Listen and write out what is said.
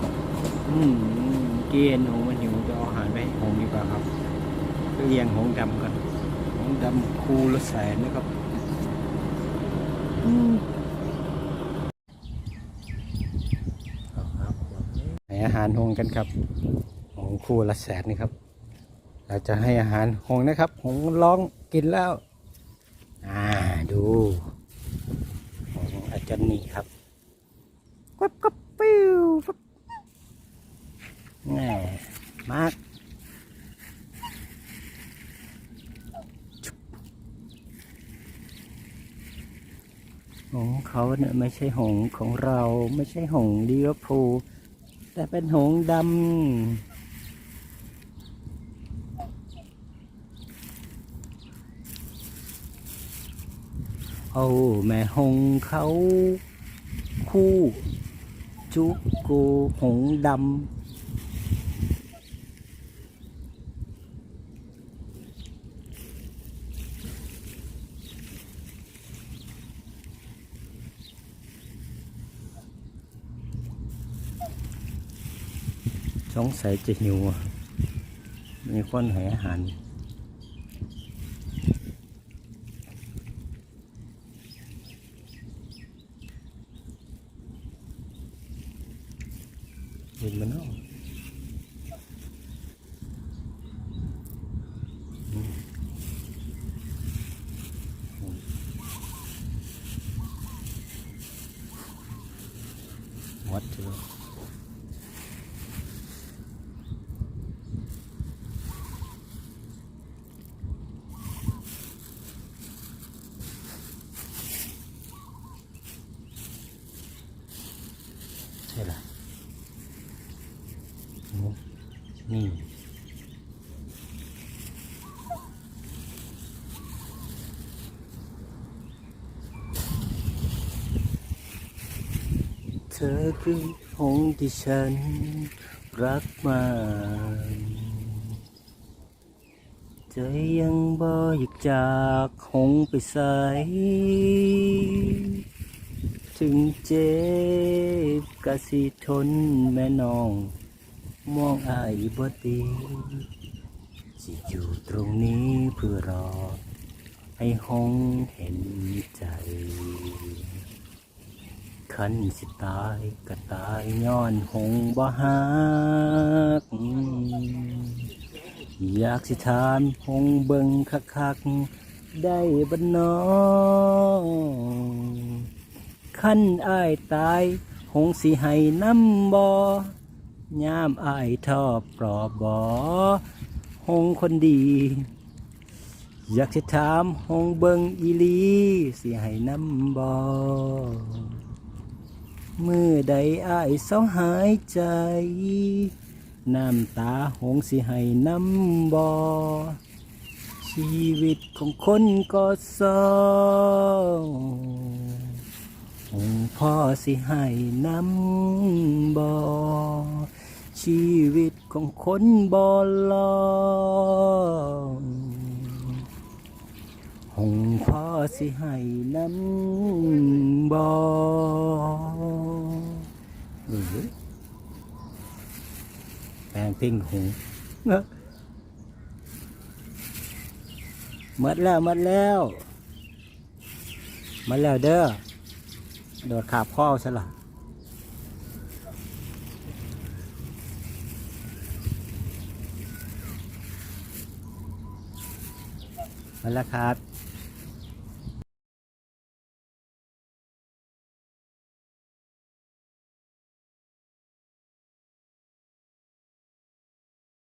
ครับ อืมเกณฑ์หงมันหิวจะเอาอาหารไปให้หงดีกว่าครับเลี้ยงหงดำกันหงดำคูละแสนนะครับอืมอาครับให้อาหารหงกันครับหงคูละแสนนี่ครับ เราจะให้อาหารหงนะครับ หงร้องกินแล้ว อ่าดูหงอาจจะหนีครับกบกบ ปิ้วฟับแง่มาหงเขาเนี่ยไม่ใช่หงของเราไม่ใช่หงลิเวอร์พูลแต่เป็นหงดำโอ้แม่หงเขาคู่ จุกกูหงดำสงสัยจะหิวอะมีคนให้อาหาร เห็นมันเนาะอืมวัดเถอะใช่ละ นี่เธอคือหงที่ฉันรักมากใจยังบ่อยากจากหงไปใสถึงเจ็บกะสิทนแม่น้อง มองอายบ่ดีจะอยู่ตรงนี้เพื่อรอ ให้ห้องเห็นใจคันสิตายก็ตายย้อนหงบ่ฮักอยากสิถามหงเบิ่งคักๆได้บ่นอคันอายตายหงสิให้น้ำบ่ ย่ามอายทอบปลอบบอหงคนดี อยากจะถามหงเบิงอีลี สิให้น้ำบอมือใดอายเศร้าหายใจ น้ำตาหงสิให้น้ำบอชีวิตของคนก็เศร้าองพ่อสิให้น้ำ ชีวิตของคนบ่ลององค์พ่อสิให้น้ำบ่เออแปลงเพ่งหงเอ้อหมดแล้วหมดแล้วหมดแล้วเด้อโดดขาบพ่อซะละ มาแล้วครับ